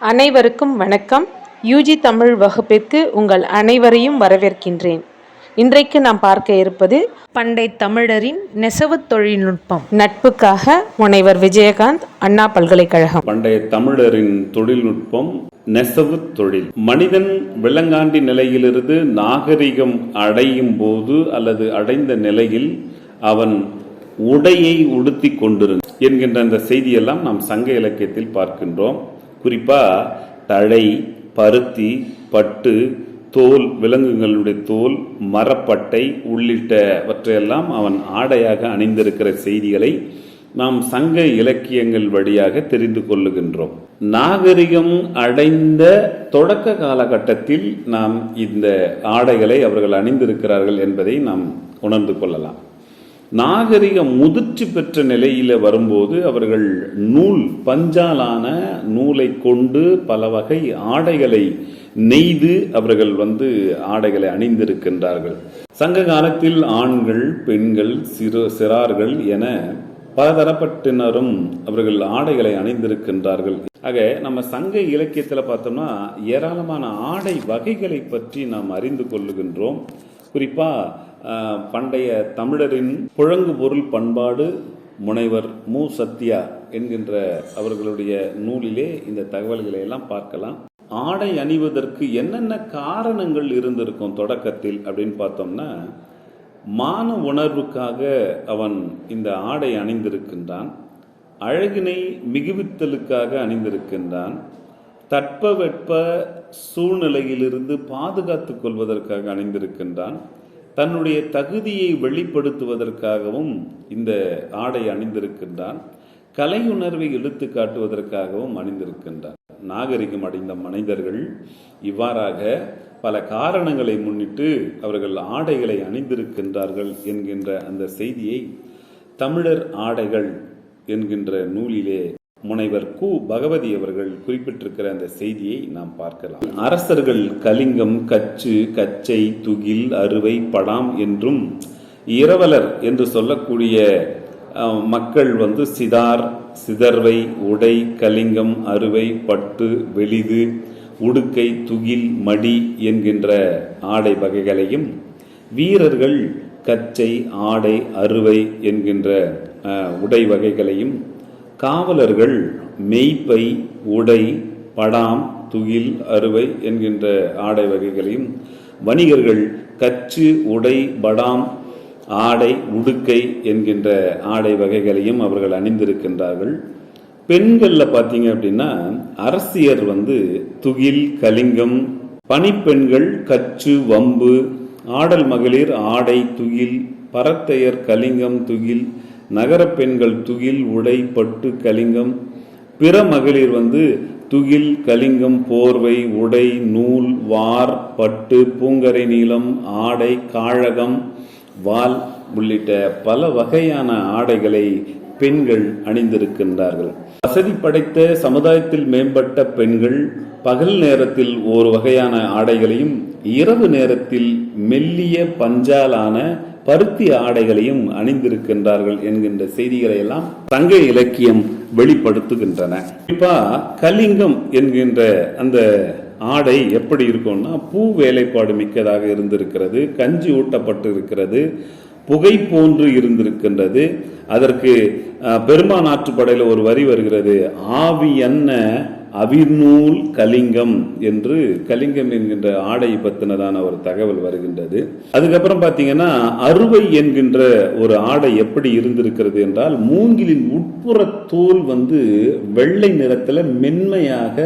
அனைவருக்கும் வணக்கம். யூஜி தமிழ் வகுப்பிற்கு உங்கள் அனைவரையும் வரவேற்கின்றேன். இன்றைக்கு நாம் பார்க்க இருப்பது பண்டை தமிழரின் நெசவுத் தொழில்நுட்பம். நட்புக்காக முனைவர் விஜயகாந்த் அண்ணா பல்கலைக்கழகம். பண்டைய தமிழரின் தொழில்நுட்பம் நெசவு தொழில். மனிதன் விலங்காண்டி நிலையிலிருந்து நாகரிகம் அடையும் போது அல்லது அடைந்த நிலையில் அவன் உடையை உடுத்தி கொண்டிருந்த என்கின்ற அந்த செய்தியெல்லாம் நாம் சங்க இலக்கியத்தில் பார்க்கின்றோம். குறிப்பாக தழை பருத்தி பட்டு தோல் விலங்குகளுடைய தோல் மரப்பட்டை உள்ளிட்டவற்றையெல்லாம் அவன் ஆடையாக அணிந்திருக்கிற செய்திகளை நாம் சங்க இலக்கியங்கள் வழியாக தெரிந்து கொள்ளுகின்றோம். நாகரிகம் அடைந்த தொடக்க காலகட்டத்தில் நாம் இந்த ஆடைகளை அவர்கள் அணிந்திருக்கிறார்கள் என்பதை நாம் உணர்ந்து கொள்ளலாம். நாகரிக முதிர்ச்சி பெற்ற நிலையில் வரும்போது அவர்கள் நூல் பஞ்சாலான நூலை கொண்டு பல வகை ஆடைகளை நெய்து அவர்கள் வந்து ஆடைகளை அணிந்திருக்கின்றார்கள். சங்க காலத்தில் ஆண்கள் பெண்கள் சிறு சிறார்கள் என பலதரப்பட்டினரும் அவர்கள் ஆடைகளை அணிந்திருக்கின்றார்கள். ஆக நம்ம சங்க இலக்கியத்தில் பார்த்தோம்னா ஏராளமான ஆடை வகைகளை பற்றி நாம் அறிந்து கொள்ளுகின்றோம். குறிப்பாக பண்டைய தமிழரின் புழங்கு பொருள் பண்பாடு முனைவர் மு. சத்யா என்கின்ற அவர்களுடைய நூலிலே இந்த தகவல்களை எல்லாம் பார்க்கலாம். ஆடை அணிவதற்கு என்னென்ன காரணங்கள் இருந்திருக்கும் தொடக்கத்தில் அப்படின்னு பார்த்தோம்னா மான உணர்வுக்காக அவன் இந்த ஆடை அணிந்திருக்கின்றான் அழகினை மிகுவித்தலுக்காக அணிந்திருக்கின்றான் தட்பவெட்ப சூழ்நிலையிலிருந்து பாதுகாத்துக் கொள்வதற்காக அணிந்திருக்கின்றான் தன்னுடைய தகுதியை வெளிப்படுத்துவதற்காகவும் இந்த ஆடை அணிந்திருக்கின்றான். கலையுணர்வை எடுத்து காட்டுவதற்காகவும் அணிந்திருக்கின்றான். நாகரிகம் அடைந்த மனிதர்கள் இவ்வாறாக பல காரணங்களை முன்னிட்டு அவர்கள் ஆடைகளை அணிந்திருக்கின்றார்கள் என்கின்ற அந்த செய்தியை தமிழர் ஆடைகள் என்கின்ற நூலிலே முனைவர் கு. பகவதி அவர்கள் குறிப்பிட்டிருக்கிற அந்த செய்தியை நாம் பார்க்கலாம். அரசர்கள் கலிங்கம் கச்சு கச்சை துகில் அறுவை படாம் என்றும் இரவலர் என்று சொல்லக்கூடிய மக்கள் வந்து சிதார் சிதர்வை உடை கலிங்கம் அறுவை பட்டு வெளிது உடுக்கை துகில் மடி என்கின்ற ஆடை வகைகளையும் வீரர்கள் கச்சை ஆடை அறுவை என்கின்ற உடை வகைகளையும் காவலர்கள் மெய்ப்பை உடை படாம் துகில் அறுவை என்கின்ற ஆடை வகைகளையும் வணிகர்கள் கச்சு உடை படாம் ஆடை உடுக்கை என்கின்ற ஆடை வகைகளையும் அவர்கள் அணிந்திருக்கின்றார்கள். பெண்களில் பார்த்தீங்க அப்படின்னா அரசியர் வந்து துகில் கலிங்கம் பணிப்பெண்கள் கச்சு வம்பு ஆடல் மகளிர் ஆடை துகில் பரத்தையர் கலிங்கம் துகில் நகரப் பெண்கள் துகில் உடை பட்டு கலிங்கம். பிற மகளிர் வந்து துகில் கலிங்கம் போர்வை உடை நூல் வார் பட்டு பூங்கரை நீளம் ஆடை காழகம் வால் உள்ளிட்ட பல வகையான ஆடைகளை பெண்கள் அணிந்திருக்கின்றார்கள். வசதி படைத்த சமுதாயத்தில் மேம்பட்ட பெண்கள் பகல் நேரத்தில் ஒரு வகையான ஆடைகளையும் இரவு நேரத்தில் மெல்லிய பஞ்சாலான பருத்தி ஆடைகளையும் அணிந்திருக்கின்றார்கள் என்கின்ற செய்திகளை எல்லாம் சங்க இலக்கியம் வெளிப்படுத்துகின்றன. குறிப்பா கலிங்கம் என்கின்ற அந்த ஆடை எப்படி இருக்கும்னா பூ வேலைப்பாடு மிக்கதாக இருந்திருக்கிறது கஞ்சி ஊட்டப்பட்டு இருக்கிறது புகை போன்று இருந்திருக்கின்றது. அதற்கு அஹ், பெருமான் ஆற்றுப்படையில் ஒரு வரி வருகிறது ஆவி என்ன அவிர்நூல் கலிங்கம் என்று கலிங்கம் என்கின்ற ஆடை பத்தினதான ஒரு தகவல் வருகின்றது. அதுக்கப்புறம் பார்த்தீங்கன்னா அறுவை என்கின்ற ஒரு ஆடை எப்படி இருந்திருக்கிறது என்றால் மூங்கிலின் உட்புற தோல் வந்து வெள்ளை நிறத்தில் மென்மையாக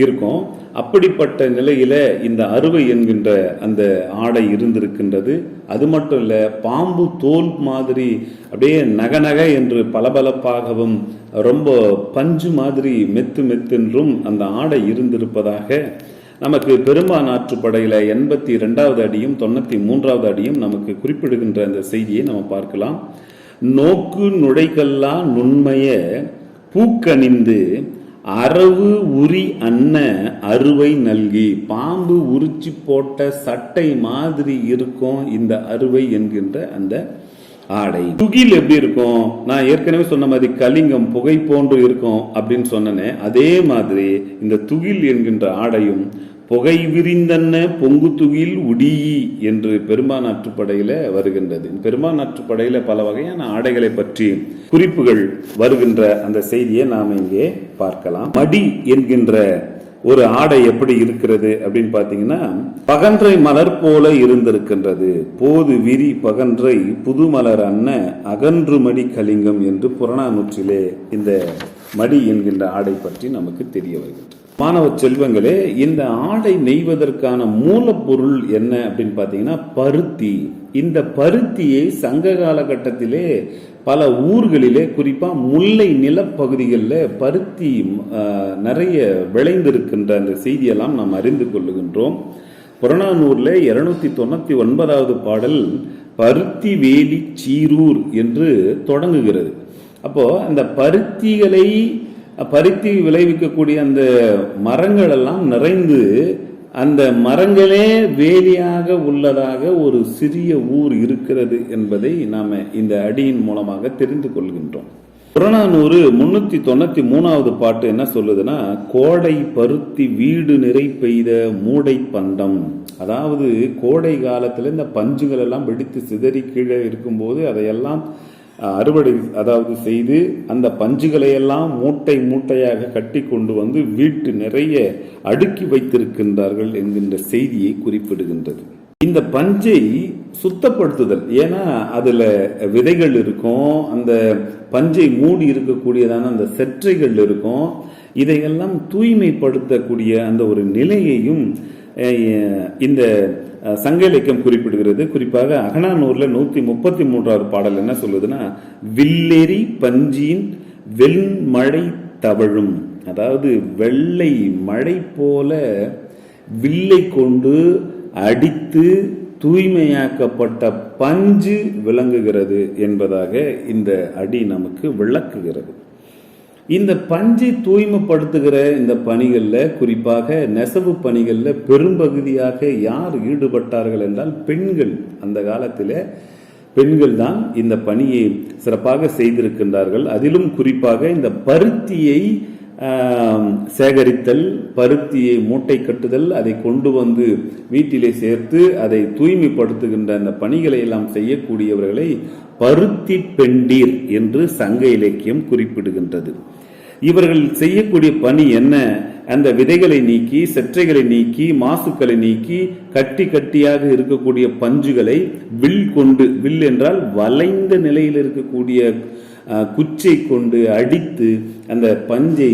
இருக்கும். அப்படிப்பட்ட நிலையில இந்த அறுவை என்கின்ற அந்த ஆடை இருந்திருக்கின்றது. அது மட்டும் இல்லை பாம்பு தோல் மாதிரி அப்படியே நகநக என்று பளபளப்பாகவும் ரொம்ப பஞ்சு மாதிரி மெத்து மெத்தென்றும் அந்த ஆடை இருந்திருப்பதாக நமக்கு பெரும்பான் ஆற்றுப்படையில எண்பத்தி ரெண்டாவது அடியும் தொண்ணூத்தி மூன்றாவது அடியும் நமக்கு குறிப்பிடுகின்ற அந்த செய்தியை நம்ம பார்க்கலாம். நோக்கு நுழைகல்லா நுண்மைய பூக்கணிந்து அரவு உரி அன்ன அறுவை நல்கி. பாம்பு உரிச்சி போட்ட சட்டை மாதிரி இருக்கும் இந்த அறுவை என்கின்ற அந்த ஆடை. துகில் எப்படி இருக்கும்? நான் ஏற்கனவே சொன்ன மாதிரி கலிங்கம் புகை போன்று இருக்கும் அப்படின்னு சொன்னனே. அதே மாதிரி இந்த துகில் என்கின்ற ஆடையும் புகை விரிந்தன்ன பொங்கு துகில் உடியி என்று பெரும்பானாற்றுப்படையில வருகின்றது. பெரும்பானாற்றுப்படையில பல வகையான ஆடைகளை பற்றி குறிப்புகள் வருகின்ற அந்த செய்தியை நாம் இங்கே பார்க்கலாம். மடி என்கின்ற ஒரு ஆடை எப்படி இருக்கிறது அப்படின்னு பாத்தீங்கன்னா பகன்றை மலர் போல இருந்திருக்கின்றது. போது விரி பகன்றை புதுமலர் அன்ன அகன்று மடி கலிங்கம் என்று புறநானூற்றிலே இந்த மடி என்கின்ற ஆடை பற்றி நமக்கு தெரிய வருகின்றது. மாணவ செல்வங்களே இந்த ஆடை நெய்வதற்கான மூலப்பொருள் என்ன அப்படின்னு பார்த்தீங்கன்னா பருத்தி. இந்த பருத்தியை சங்க காலகட்டத்திலே பல ஊர்களிலே குறிப்பாக முல்லை நிலப்பகுதிகளில் பருத்தி ஆஹ், நிறைய விளைந்திருக்கின்ற அந்த செய்தியெல்லாம் நாம் அறிந்து கொள்ளுகின்றோம். புறநானூர்ல இருநூத்தி தொண்ணூத்தி ஒன்பதாவது பாடல் பருத்தி வேலி சீரூர் என்று தொடங்குகிறது. அப்போ அந்த பருத்திகளை பருத்தி விளைவிக்கக்கூடிய அந்த மரங்கள் எல்லாம் நிறைந்து அந்த மரங்களே வேலியாக உள்ளதாக ஒரு சிறிய ஊர் இருக்கிறது என்பதை நாம் இந்த அடியின் மூலமாக தெரிந்து கொள்கின்றோம். புறநானூறு முன்னூத்தி தொண்ணூத்தி மூணாவது பாட்டு என்ன சொல்லுதுன்னா கோடை பருத்தி வீடு நிறை பெய்த மூடை பண்டம். அதாவது கோடை காலத்துல இந்த பஞ்சுகள் எல்லாம் வெடித்து சிதறி கீழே இருக்கும்போது அதையெல்லாம் அறுவடை அதாவது செய்து அந்த பஞ்சுகளையெல்லாம் மூட்டை மூட்டையாக கட்டி கொண்டு வந்து வீட்டு நிறைய அடுக்கி வைத்திருக்கின்றார்கள் என்கின்ற செய்தியை குறிப்பிடுகின்றது. இந்த பஞ்சை சுத்தப்படுத்துதல் ஏன்னா அதில் விதைகள் இருக்கும் அந்த பஞ்சை மூடி இருக்கக்கூடியதான அந்த செற்றைகள் இருக்கும் இதையெல்லாம் தூய்மைப்படுத்தக்கூடிய அந்த ஒரு நிலையையும் இந்த சங்க இலக்கியம் குறிப்பிடுகிறது. குறிப்பாக அகனானூரில் நூற்றி முப்பத்தி மூன்றாவது பாடல் என்ன சொல்லுதுன்னா வில்லெறி பஞ்சின் வெண்மழை தவழும். அதாவது வெள்ளை மழை போல வில்லை கொண்டு அடித்து தூய்மையாக்கப்பட்ட பஞ்சு விளங்குகிறது என்பதாக இந்த அடி நமக்கு விளக்குகிறது. இந்த பஞ்சை தூய்மைப்படுத்துகிற இந்த பணிகளில் குறிப்பாக நெசவு பணிகளில் பெரும்பகுதியாக யார் ஈடுபட்டார்கள் என்றால் பெண்கள். அந்த காலத்தில் பெண்கள் தான் இந்த பணியை சிறப்பாக செய்திருக்கின்றார்கள். அதிலும் குறிப்பாக இந்த பருத்தியை சேகரித்தல் பருத்தியை மூட்டை கட்டுதல் அதை கொண்டு வந்து வீட்டிலே சேர்த்து அதை தூய்மைப்படுத்துகின்ற அந்த பணிகளை எல்லாம் செய்யக்கூடியவர்களை பருத்தி பெண்டீர் என்று சங்க இலக்கியம் குறிப்பிடுகின்றது. இவர்கள் செய்யக்கூடிய பணி என்ன? அந்த விதைகளை நீக்கி செற்றைகளை நீக்கி மாசுக்களை நீக்கி கட்டி கட்டியாக இருக்கக்கூடிய பஞ்சுகளை வில் கொண்டு வில் என்றால் வளைந்த நிலையில் இருக்கக்கூடிய குச்சை கொண்டு அடித்து அந்த பஞ்சை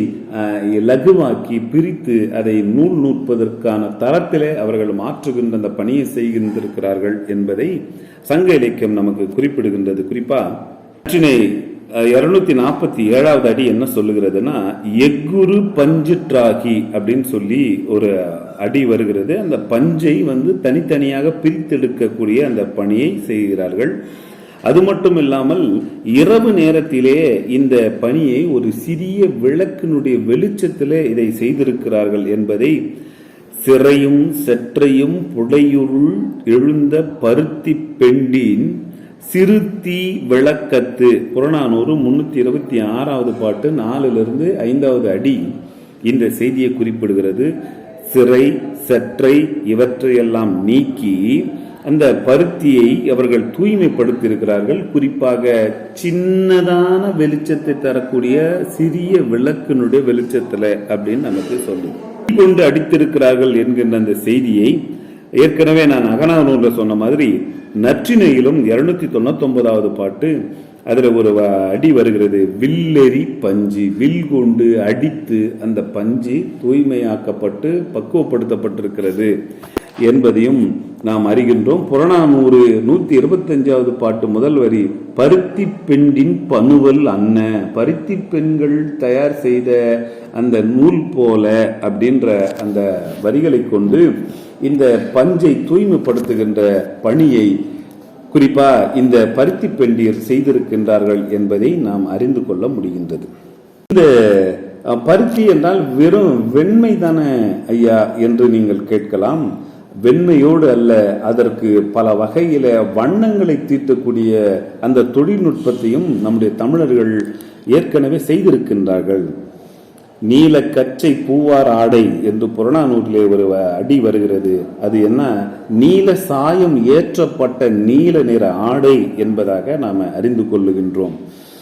லகுவாக்கி பிரித்து அதை நூல் நூற்பதற்கான தரத்திலே அவர்கள் மாற்றுகின்ற அந்த பணியை செய்கின்றிருக்கிறார்கள் என்பதை சங்க இலக்கியம் நமக்கு குறிப்பிடுகின்றது. குறிப்பா நற்றினை இருநூத்தி நாற்பத்தி ஏழாவது அடி என்ன சொல்லுகிறதுனா எக்குரு பஞ்சிற்றாகி அப்படின்னு சொல்லி ஒரு அடி வருகிறது. அந்த பஞ்சை வந்து தனித்தனியாக பிரித்தெடுக்கக்கூடிய அந்த பணியை செய்கிறார்கள். அது மட்டும் இல்லாமல் இரவு நேரத்திலே இந்த பணியை ஒரு சிறிய விளக்கினுடைய வெளிச்சத்திலே இதை செய்திருக்கிறார்கள் என்பதை சிறையும் செற்றையும் புடையுருள் எழுந்த பருத்தி பெண்டின் சிறுத்தி விளக்கத்து. புறநானூறு முன்னூத்தி இருபத்தி ஆறாவது பாட்டு நாலுல ஐந்தாவது அடி இந்த செய்தியை குறிப்பிடுகிறது. சிறை சற்றை இவற்றையெல்லாம் நீக்கி அந்த பருத்தியை அவர்கள் தூய்மைப்படுத்தியிருக்கிறார்கள். குறிப்பாக சின்னதான வெளிச்சத்தை தரக்கூடிய சிறிய விளக்கினுடைய வெளிச்சத்தில் அப்படின்னு நமக்கு சொல்லுது. கொண்டு அடித்திருக்கிறார்கள் என்கின்ற அந்த செய்தியை ஏற்கனவே நான் அகநானூர்ல சொன்ன மாதிரி நற்றினையிலும் இருநூத்தி தொண்ணூத்தொன்பதாவது பாட்டு அதில் ஒரு அடி வருகிறது. வில்லெறி பஞ்சு. வில் கொண்டு அடித்து அந்த பஞ்சு தூய்மையாக்கப்பட்டு பக்குவப்படுத்தப்பட்டிருக்கிறது என்பதையும் நாம் அறிகின்றோம். புறநானூறு நூத்தி இருபத்தஞ்சாவது பாட்டு முதல் வரி பருத்தி பெண்டின் பனுவல் அன்ன பருத்தி பெண்கள் தயார் செய்த அந்த நூல் போல அப்படின்ற அந்த வரிகளை கொண்டு இந்த பஞ்சை தூய்மைப்படுத்துகின்ற பணியை குறிப்பா இந்த பருத்தி பெண்டியர் செய்திருக்கின்றார்கள் என்பதை நாம் அறிந்து கொள்ள முடிகின்றது. இந்த பருத்தி என்றால் வெறும் வெண்மை தானே ஐயா என்று நீங்கள் கேட்கலாம். வெண்மையோடு அல்ல அதற்கு பல வகையில வண்ணங்களை தீட்டக்கூடிய அந்த தொழில்நுட்பத்தையும் நம்முடைய தமிழர்கள் ஏற்கனவே செய்திருக்கின்றார்கள். நீல கச்சை பூவார் ஆடை என்று புறநானூரிலே ஒரு அடி வருகிறது. அது என்ன? நீல சாயம் ஏற்றப்பட்ட நீல நிற ஆடை என்பதாக நாம் அறிந்து கொள்ளுகின்றோம்.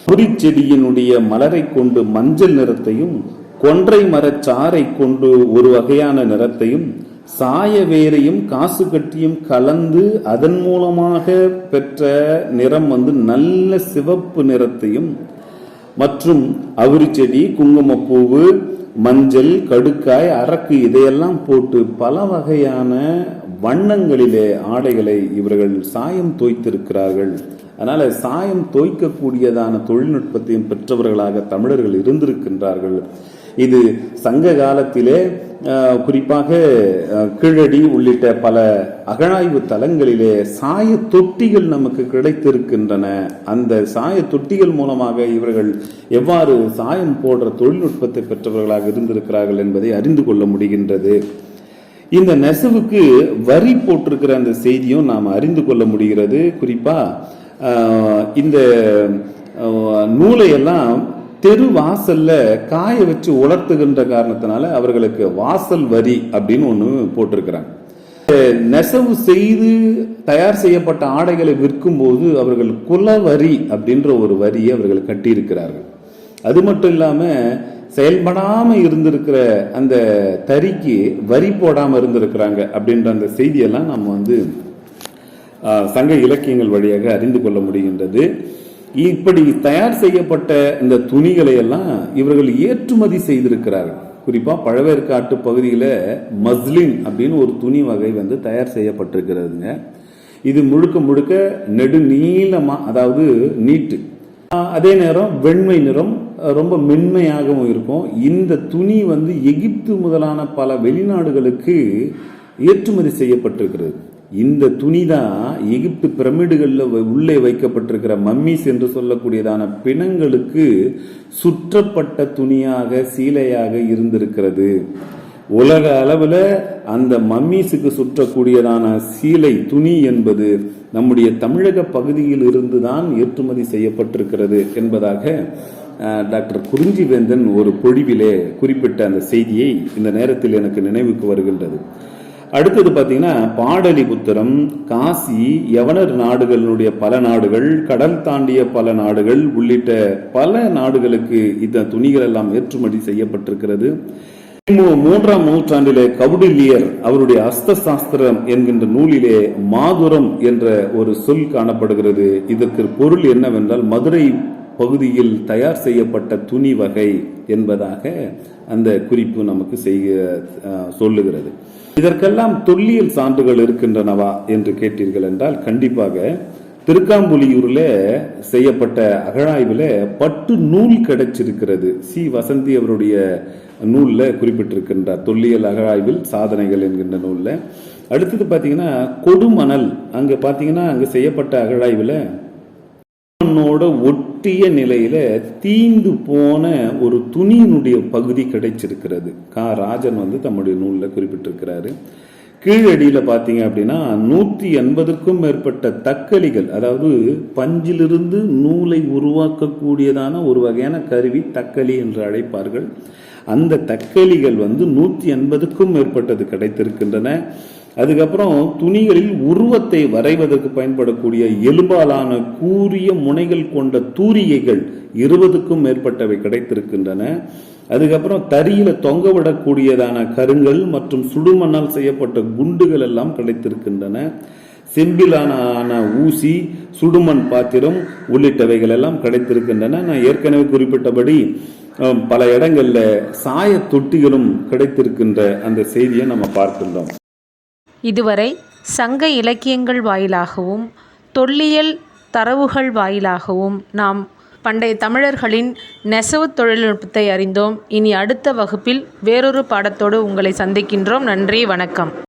குறிச்செடியினுடைய மலரை கொண்டு மஞ்சள் நிறத்தையும் கொன்றை மரச்சாரை கொண்டு ஒரு வகையான நிறத்தையும் சாய வேரையும் காசு கட்டியும் கலந்து அதன் மூலமாக பெற்ற நிறம் வந்து நல்ல சிவப்பு நிறத்தையும் மற்றும் அவிரி செடி குங்குமப்பூவு மஞ்சள் கடுக்காய் அரக்கு இதையெல்லாம் போட்டு பல வகையான வண்ணங்களிலே ஆடைகளை இவர்கள் சாயம் தோய்த்திருக்கிறார்கள். அதனால் சாயம் தோய்க்கக்கூடியதான தொழில்நுட்பத்தையும் பெற்றவர்களாக தமிழர்கள் இருந்திருக்கின்றார்கள். இது சங்க காலத்திலே குறிப்பாக கீழடி உள்ளிட்ட பல அகழாய்வு தலங்களிலே சாய தொட்டிகள் நமக்கு கிடைத்திருக்கின்றன. அந்த சாய தொட்டிகள் மூலமாக இவர்கள் எவ்வாறு சாயம் போடுற தொழில்நுட்பத்தை பெற்றவர்களாக இருந்திருக்கிறார்கள் என்பதை அறிந்து கொள்ள முடிகின்றது. இந்த நெசவுக்கு வரி போட்டிருக்கிற அந்த செய்தியும் நாம் அறிந்து கொள்ள முடிகிறது. குறிப்பாக இந்த நூலையெல்லாம் நூலை எல்லாம் தெரு வாசல்ல காய வச்சு உலர்த்துகின்ற காரணத்தினால அவர்களுக்கு வாசல் வரி அப்படின்னு ஒன்று போட்டிருக்கிறாங்க. நெசவு செய்து தயார் செய்யப்பட்ட ஆடைகளை விற்கும் போது அவர்கள் குலவரி அப்படின்ற ஒரு வரியை அவர்கள் கட்டியிருக்கிறார்கள். அது மட்டும் இல்லாம செயல்படாம இருந்திருக்கிற அந்த தறிக்கு வரி போடாம இருந்திருக்கிறாங்க அப்படின்ற அந்த செய்தியெல்லாம் நம்ம வந்து சங்க இலக்கியங்கள் வழியாக அறிந்து கொள்ள முடிகின்றது. இப்படி தயார் செய்யப்பட்ட இந்த துணிகளை எல்லாம் இவர்கள் ஏற்றுமதி செய்திருக்கிறார்கள். குறிப்பா பழவேற்காட்டு பகுதியில் மஸ்லின் அப்படின்னு ஒரு துணி வகை வந்து தயார் செய்யப்பட்டிருக்கிறதுங்க. இது முழுக்க முழுக்க நெடுநீளமா அதாவது நீட்டு. அதே நேரம் வெண்மை நிறம் ரொம்ப மென்மையாகவும் இருக்கும். இந்த துணி வந்து எகிப்து முதலான பல வெளிநாடுகளுக்கு ஏற்றுமதி செய்யப்பட்டிருக்கிறது. இந்த துணி தான் எகிப்து பிரமிடுகளில் உள்ளே வைக்கப்பட்டிருக்கிற மம்மிஸ் என்று சொல்லக்கூடியதான பிணங்களுக்கு சுற்றப்பட்ட துணியாக சீலையாக இருந்திருக்கிறது. உலக அளவில் அந்த மம்மீஸுக்கு சுற்றக்கூடியதான சீலை துணி என்பது நம்முடைய தமிழக பகுதியில் இருந்துதான் ஏற்றுமதி செய்யப்பட்டிருக்கிறது என்பதாக டாக்டர் குறிஞ்சிவேந்தன் ஒரு பொழிவிலே குறிப்பிட்ட அந்த செய்தியை இந்த நேரத்தில் எனக்கு நினைவுக்கு வருகின்றது. அடுத்தது பார்த்தீங்கன்னா பாடலிபுத்திரம் காசி யவனர் நாடுகளினுடைய பல நாடுகள் கடல் தாண்டிய பல நாடுகள் உள்ளிட்ட பல நாடுகளுக்கு இந்த துணிகள் எல்லாம் ஏற்றுமதி செய்யப்பட்டிருக்கிறது. மூன்றாம் நூற்றாண்டிலே கவுடில்லியர் அவருடைய அஸ்த சாஸ்திரம் என்கின்ற நூலிலே மாதுரம் என்ற ஒரு சொல் காணப்படுகிறது. இதற்கு பொருள் என்னவென்றால் மதுரை பகுதியில் தயார் செய்யப்பட்ட துணி வகை என்பதாக அந்த குறிப்பு நமக்கு செய்ய சொல்லுகிறது. இதற்கெல்லாம் தொல்லியல் சான்றுகள் இருக்கின்றனவா என்று கேட்டீர்கள் என்றால் கண்டிப்பாக திருக்காம்புலியூர்ல செய்யப்பட்ட அகழாய்வில் பட்டு நூல் கிடைச்சிருக்கிறது. சி. வசந்தி அவருடைய நூலில் குறிப்பிட்டிருக்கின்றார் தொல்லியல் அகழாய்வில் சாதனைகள் என்கின்ற நூல்ல. அடுத்தது பார்த்தீங்கன்னா கொடுமணல். அங்கே பார்த்தீங்கன்னா அங்கே செய்யப்பட்ட அகழாய்வில் மண்ணோட ஒட்டிய நிலையில தீந்து போன ஒரு துணியினுடைய பகுதி கிடைச்சிருக்கிறது. கா. ராஜன் வந்து தம்முடைய நூலில் குறிப்பிட்டிருக்கிறாரு. கீழடியில் பார்த்தீங்க அப்படின்னா நூற்றி எண்பதுக்கும் மேற்பட்ட தக்களிகள் அதாவது பஞ்சிலிருந்து நூலை உருவாக்கக்கூடியதான ஒரு வகையான கருவி தக்களி என்று அழைப்பார்கள். அந்த தக்களிகள் வந்து நூற்றி எண்பதுக்கும் மேற்பட்டது கிடைத்திருக்கின்றன. அதுக்கப்புறம் துணிகளில் உருவத்தை வரைவதற்கு பயன்படக்கூடிய எலும்பாலான கூரிய முனைகள் கொண்ட தூரிகைகள் இருபதுக்கும் மேற்பட்டவை கிடைத்திருக்கின்றன. அதுக்கப்புறம் தறியில தொங்க விடக்கூடியதான கருங்கல் மற்றும் சுடுமண்ணால் செய்யப்பட்ட குண்டுகள் எல்லாம் கிடைத்திருக்கின்றன. செம்பிலான ஆன ஊசி சுடுமண் பாத்திரம் உள்ளிட்டவைகள் எல்லாம் கிடைத்திருக்கின்றன. நான் ஏற்கனவே குறிப்பிட்டபடி பல இடங்களில் சாய தொட்டிகளும் கிடைத்திருக்கின்ற அந்த செய்தியை நம்ம பார்க்கின்றோம். இதுவரை சங்க இலக்கியங்கள் வாயிலாகவும் தொல்லியல் தரவுகள் வாயிலாகவும் நாம் பண்டைய தமிழர்களின் நெசவு தொழில்நுட்பத்தை அறிந்தோம். இனி அடுத்த வகுப்பில் வேறொரு பாடத்தோடு உங்களை சந்திக்கின்றோம். நன்றி வணக்கம்.